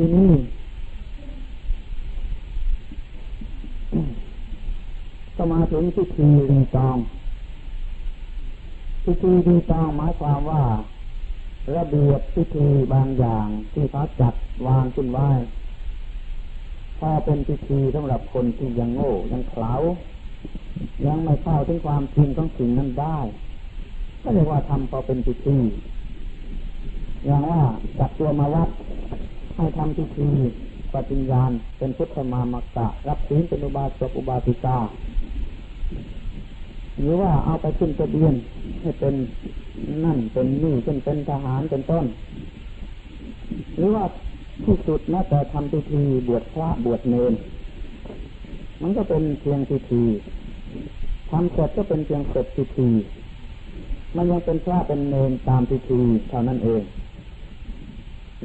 ที่นี่ก็มาถึงพิธีรีตองพิธีรีตองหมายความว่า ระเบียบพิธีบางอย่างที่เขาจัดวางขึ้นไว้พอเป็นพิธีสำหรับคนที่ยังโง่ยังเขลายังไม่เข้าถึงความจริงของสิ่งนั้นได้ ก็เรียกว่าทำพอเป็นพิธีอย่างว่าจับตัวมาวัด ให้ทำพิธีปฏิญญาณเป็นพุทธมามกะรับศีลเป็นอุบาสกอุบาสิกา หรือว่าเอาไปขึ้นทะเบียนให้เป็นนั่นเป็นนี่เป็นเป็นทหารเป็นต้น หรือว่าที่สุดแม้แต่ทำพิธีบวชพระบวชเนรมันก็เป็นเพียงพิธีทำเสร็จก็เป็นเพียงเสร็จพิธี มันยังเป็นพระเป็นเนรตามพิธีเท่านั้นเอง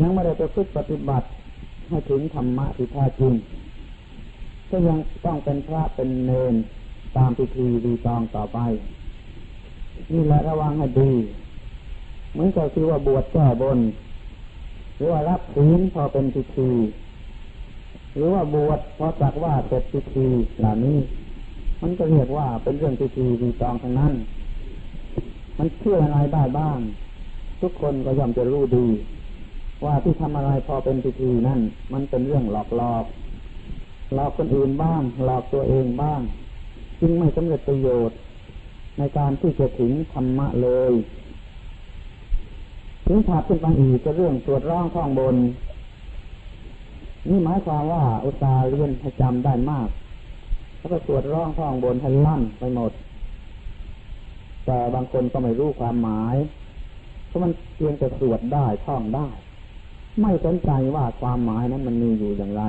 ยังไม่ได้ไปฝึกปฏิบัติให้ถึงธรรมะที่แท้จริงก็ยังต้องเป็นพระเป็นเนรตามพิธีดีตองต่อไป นี่แหละระวังให้ดีเหมือนกับที่ว่าบวชแก้บน หรือว่ารับศีลพอเป็นพิธี หรือว่าบวชพอจักว่าเสร็จพิธีเหล่านี้ มันก็เรียกว่าเป็นเรื่องพิธีดีตองทั้งนั้น มันเชื่ออะไรได้บ้าง ทุกคนก็ย่อมจะรู้ดี ว่าที่ทำอะไรพอเป็นพิธีนั่น มันเป็นเรื่องหลอกหลอกหลอกคนอื่นบ้าง หลอกตัวเองบ้าง จึงไม่สำเร็จประโยชน์ ในการที่จะถึงธรรมะเลย ถึงถัดขึ้นไปอีกก็เรื่องตรวจร่างท่องบน นี่หมายความว่าอุตสาเรียนให้จำได้มากแล้วก็ตรวจร่องท่องบนให้ลั่นไปหมด แต่บางคนก็ไม่รู้ความหมายเพราะมันเพียงแต่สวดได้ท่องได้ ไม่สนใจว่าความหมายนั้นมันมีอยู่อย่างไร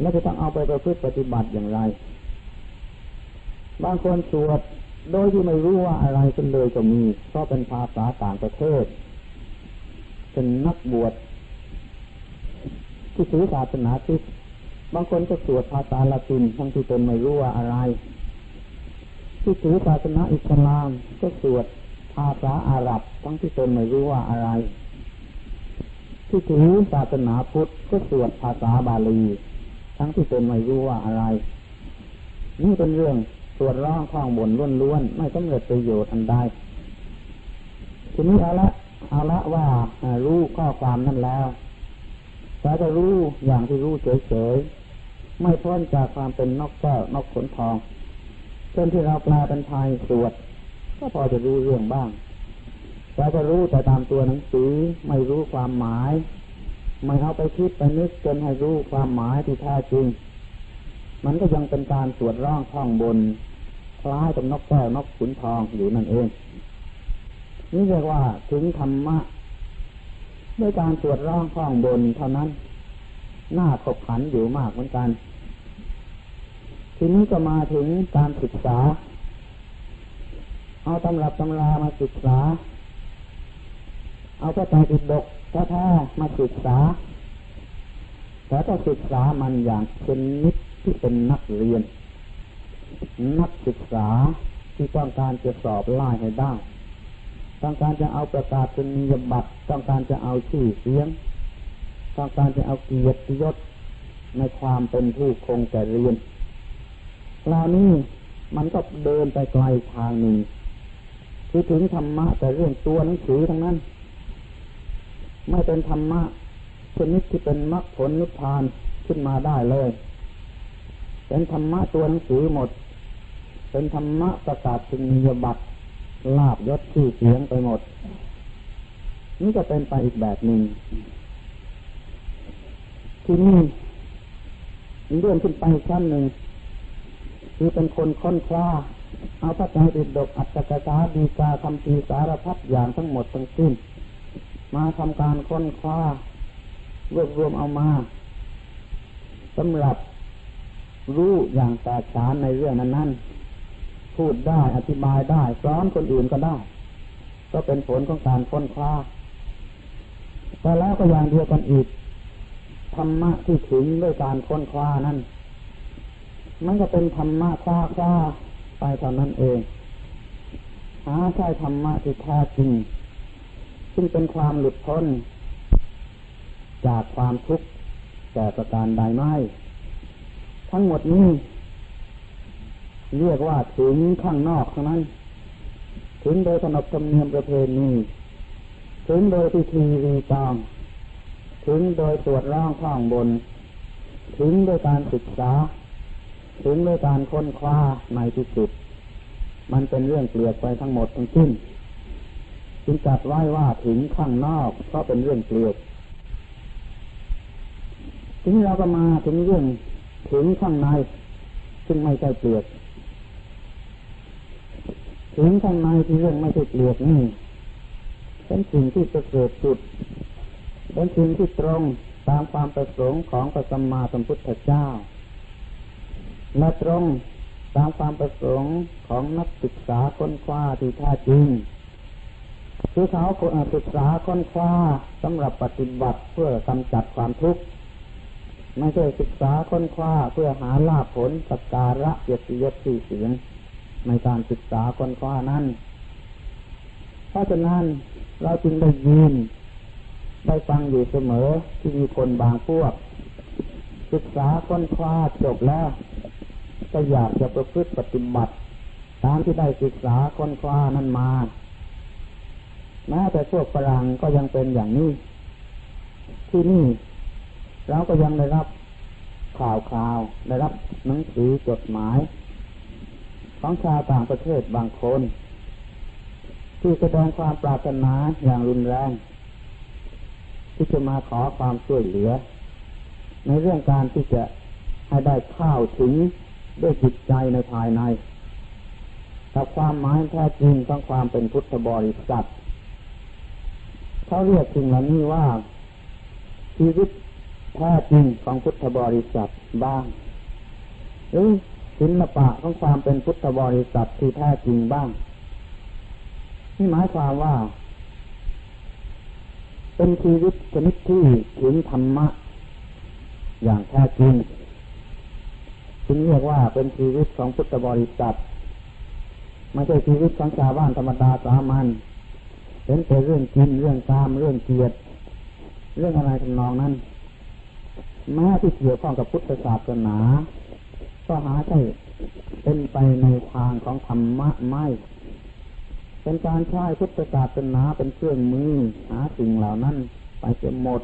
แล้วจะต้องเอาไปประพฤติปฏิบัติอย่างไร บางคนสวดโดยที่ไม่รู้ว่าอะไรกันเลยก็มีเพราะเป็นภาษาต่างประเทศเป็นนักบวชที่ถือศาสนาคริสต์บางคนก็สวดภาษาละตินทั้งที่ตนไม่รู้ว่าอะไร ที่ถือศาสนาอิสลามก็สวดภาษาอาหรับทั้งที่ตนไม่รู้ว่าอะไร ที่ถือศาสนาพุทธก็สวดภาษาบาลี ทั้งที่ตนไม่รู้ว่าอะไร นี่เป็นเรื่องสวดร้องท่องบนล้วนๆไม่สำเร็จประโยชน์อันใดทีนี้เอาละเอาละว่ารู้ข้อความนั้นแล้วแต่จะรู้อย่างที่รู้เฉยๆไม่พ้นจากความเป็นนกแก้วนกขนทองเช่นที่เราแปลเป็นไทยสวด ก็พอจะรู้เรื่องบ้าง แต่จะรู้แต่ตามตัวหนังสือไม่รู้ความหมาย ไม่เอาไปคิดไปนึกจนให้รู้ความหมายที่แท้จริง มันก็ยังเป็นการสวดร้องท่องบน คล้ายกับนกแก้วนกขุนทองอยู่นั่นเอง นี่เรียกว่าถึงธรรมะด้วยการสวดร้องท่องบนเท่านั้น หน่าขบขันอยู่มากเหมือนกัน ทีนี้ก็มาถึงการศึกษา เอาตำรับตำรามาศึกษา เอาพระไตรปิฎกแท้ๆมาศึกษาแต่ก็ศึกษามันอย่างเป็นนิดที่เป็นนักเรียน นักศึกษาที่ต้องการจะสอบไล่ให้ได้ ต้องการจะเอาประกาศเป็นนิยบัตรต้องการจะเอาชื่อเสียง ต้องการจะเอาเกียรติยศในความเป็นผู้คงแต่เรียนคราวนี้มันก็เดินไปไกลทางหนึ่งคือถึงธรรมะแต่เรื่องตัวหนังสือทั้งนั้น ไม่เป็นธรรมะชนิดที่เป็นมรรคผลนิพพานขึ้นมาได้เลย เป็นธรรมะตัวหนังสือหมด เป็นธรรมะประกาศเป็นนิยบัตรลาบยศชื่อเสียงไปหมด นี่ก็เป็นไปอีกแบบหนึ่งที่นี่เลื่อนขึ้นไปชั้นหนึ่งคือเป็นคนค้นคว้าเอาพระไตรปิฎกอัตถกถาดีกาคำพีสารพัดอย่างทั้งหมดทั้งสิ้น มาทำการค้นคว้ารวบรวมเอามาสำหรับรู้อย่างแตกฉานในเรื่องนั้นๆ พูดได้อธิบายได้สอนคนอื่นก็ได้ ก็เป็นผลของการค้นคว้าแต่แล้วก็อย่างเดียวกันอีกธรรมะที่ถึงด้วยการค้นคว้านั้น มันก็เป็นธรรมะคว้าคว้าไปเท่านั้นเอง หาใช่ธรรมะที่แท้จริง ซึ่งเป็นความหลุดพ้น จากความทุกข์แต่ประการใดไม่ทั้งหมดนี้ เรียกว่าถึงข้างนอกเท่านั้น ถึงโดยขนบธรรมเนียมประเพณีถึงโดยพิธีรีตอง ถึงโดยตรวจร่างข้างบน ถึงโดยการศึกษา ถึงโดยการค้นคว้าในที่สุด มันเป็นเรื่องเปลือกไปทั้งหมดทั้งสิ้น จึงจัดไว้ว่าถึงข้างนอกก็เป็นเรื่องเปลือกทีนี้เราก็มาถึงเรื่องถึงข้างใน ซึ่งไม่ใช่เปลือกถึงข้างในที่เรื่องไม่ใช่เปลือกนี่เป็นสิ่งที่ประเสริฐสุดเป็นสิ่งที่ตรงตามความประสงค์ของพระสัมมาสัมพุทธเจ้าและตรงตามความประสงค์ของนักศึกษาค้นคว้าที่แท้จริง คือเขาศึกษาค้นคว้าสำหรับปฏิบัติเพื่อกำจัดความทุกข์ไม่ใช่ศึกษาค้นคว้าเพื่อหาลาภผลสักการะเกียรติยศที่เสียงในการศึกษาค้นคว้านั้น เพราะฉะนั้นเราจึงได้ยิน ได้ฟังอยู่เสมอที่มีคนบางพวก ศึกษาค้นคว้าจบแล้วก็อยากจะประพฤติปฏิบัติ ตามที่ได้ศึกษาค้นคว้านั้นมา แม้แต่พวกฝรั่งก็ยังเป็นอย่างนี้ ที่นี่เราก็ยังได้รับข่าวข่าวได้รับหนังสือจดหมาย ของชาวต่างประเทศบางคน ที่แสดงความปรารถนาอย่างรุนแรง ที่จะมาขอความช่วยเหลือ ในเรื่องการที่จะให้ได้ข้าวถึงด้วยจิตใจในภายในกับความหมายแท้จริงของความเป็นพุทธบริษัท เขาเรียกสิ่งเหล่านี้ว่าชีวิตแท้จริงของพุทธบริษัทบ้างหรือศิลปะของความเป็นพุทธบริษัทที่แท้จริงบ้างนี่หมายความว่า เป็นชีวิตชนิดที่ถึงธรรมะ อย่างแท้จริงจึงเรียกว่าเป็นชีวิตของพุทธบริษัทไม่ใช่ชีวิตของชาวบ้านธรรมดาสามัญ เป็นแต่เรื่องกินเรื่องตามเรื่องเกียรติเรื่องอะไรทำนองนั้นแม้ที่เกี่ยวข้องกับพุทธศาสนา ก็หาใช่เป็นไปในทางของธรรมะไม่เป็นการใช้พุทธศาสนาเป็นเครื่องมือหาสิ่งเหล่านั้น ไปจนหมด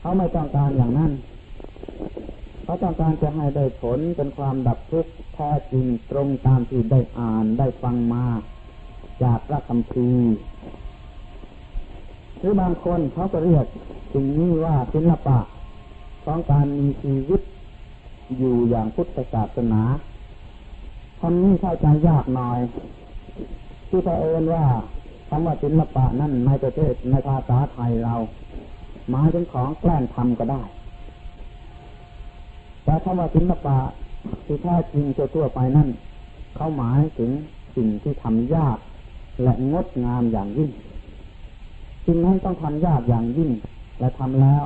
เขาไม่ต้องการอย่างนั้นเขาต้องการจะให้ได้ผลเป็นความดับทุกข์แท้จริงตรงตามที่ได้อ่านได้ฟังมา จากพระคัมภีร์หรือบางคนเขาก็เรียกสิ่งนี้ว่าศิลปะของการมีชีวิตอยู่อย่างพุทธศาสนาคำนี้เข้าใจยากหน่อย ที่พระเอิญว่าคำว่าศิลปะนั่นในประเทศในภาษาไทยเราหมายถึงของแกล้งทำก็ได้ แต่คำว่าศิลปะที่แท้จริงทั่วไปนั่นเขาหมายถึงสิ่งที่ทำยาก และงดงามอย่างยิ่งสิ่งนั้นต้องทำยากอย่างยิ่ง และทำแล้ว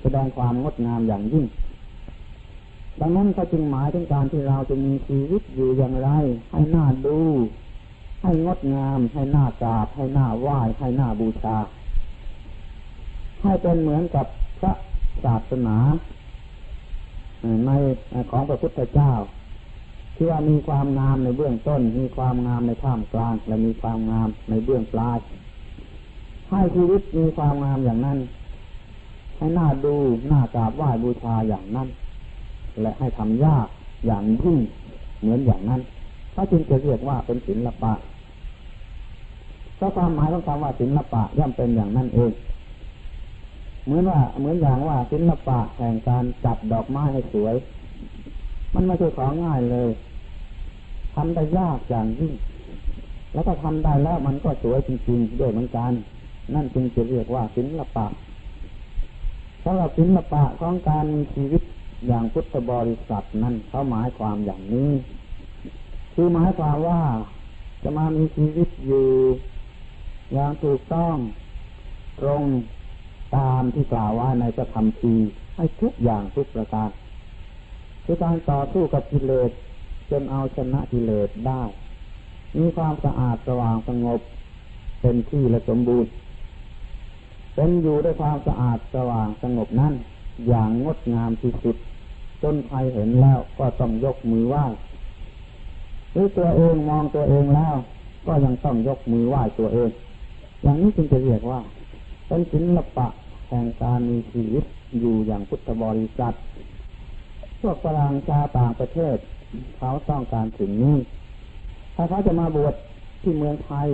แสดงความงดงามอย่างยิ่ง ดังนั้นเขาจึงหมายถึงการที่เราจะมีชีวิตอยู่อย่างไร ให้หน้าดู ให้งดงาม ให้หน้ากราบ ให้หน้าไหว้ ให้หน้าบูชา ให้เป็นเหมือนกับพระศาสนาในของพระพุทธเจ้า ที่ว่ามีความงามในเบื้องต้น มีความงามในท่ามกลาง และมีความงามในเบื้องปลายให้ชีวิตมีความงามอย่างนั้น ให้หน้าดูหน้ากราบไหว้บูชาอย่างนั้น และให้ทำยากอย่างยิ่งเหมือนอย่างนั้นเขาจึงจะเรียกว่าเป็นศิลปะก็ความหมายของคำว่าศิลปะย่อมเป็นอย่างนั้นเอง เหมือนว่าเหมือนอย่างว่าศิลปะแห่งการจัดดอกไม้ให้สวย มันไม่ใช่ของง่ายเลย ทำได้ยากอย่างยิ่ง แล้วก็ทำได้แล้วมันก็สวยจริงๆด้วยเหมือนกัน นั่นจึงจะเรียกว่าศิลปะสำหรับศิลปะของการมีชีวิตอย่างพุทธบริษัทนั่นเขาหมายความอย่างนี้ คือหมายความว่าจะมามีชีวิตอยู่อย่างถูกต้องตรงตามที่กล่าวว่าในพระธรรมทีให้ทุกอย่างทุกประการคือการต่อสู้กับกิเลส จนเอาชนะกิเลสได้ มีความสะอาดสว่างสงบเป็นที่และสมบูรณ์เป็นอยู่ด้วยความสะอาดสว่างสงบนั้นอย่างงดงามที่สุด จนใครเห็นแล้วก็ต้องยกมือไหว้หรือตัวเองมองตัวเองแล้ว ก็ยังต้องยกมือไหว้ตัวเอง อย่างนี้จึงจะเรียกว่า เป็นศิลปะแห่งการมีชีวิตอยู่อย่างพุทธบริษัทพวกฝรั่งชาต่างประเทศ เขาต้องการสิ่งนี้ ถ้าเขาจะมาบวชที่เมืองไทย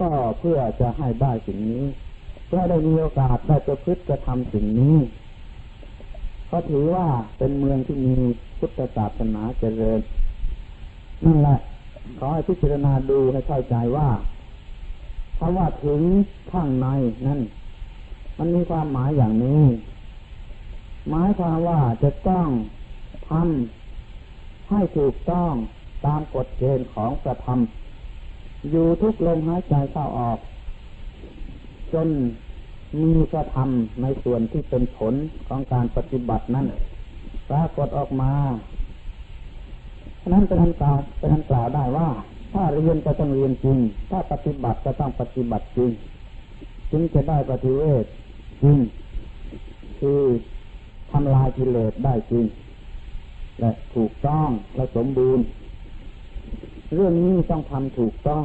ก็เพื่อจะให้ได้สิ่งนี้ เพื่อได้มีโอกาสได้ประพฤติกระทำสิ่งนี้เขาถือว่าเป็นเมืองที่มีพุทธศาสนาเจริญ นั่นแหละ ขอให้พิจารณาดูให้เข้าใจว่าคำว่าถึงข้างในนั่น มันมีความหมายอย่างนี้ หมายความว่าจะต้องทำ ให้ถูกต้องตามกฎเกณฑ์ของกระทำอยู่ทุกลมหายใจเข้าออก จนมีกระทำในส่วนที่เป็นผลของการปฏิบัตินั้นปรากฏออกมาฉะนั้นเป็นอันกล่าวเป็นอันกล่าวได้ว่า ถ้าเรียนก็ต้องเรียนจริง ถ้าปฏิบัติก็ต้องปฏิบัติจริง จึงจะได้ปฏิเวทจริง คือทำลายกิเลสได้จริง และถูกต้องและสมบูรณ์ เรื่องนี้ต้องทำถูกต้อง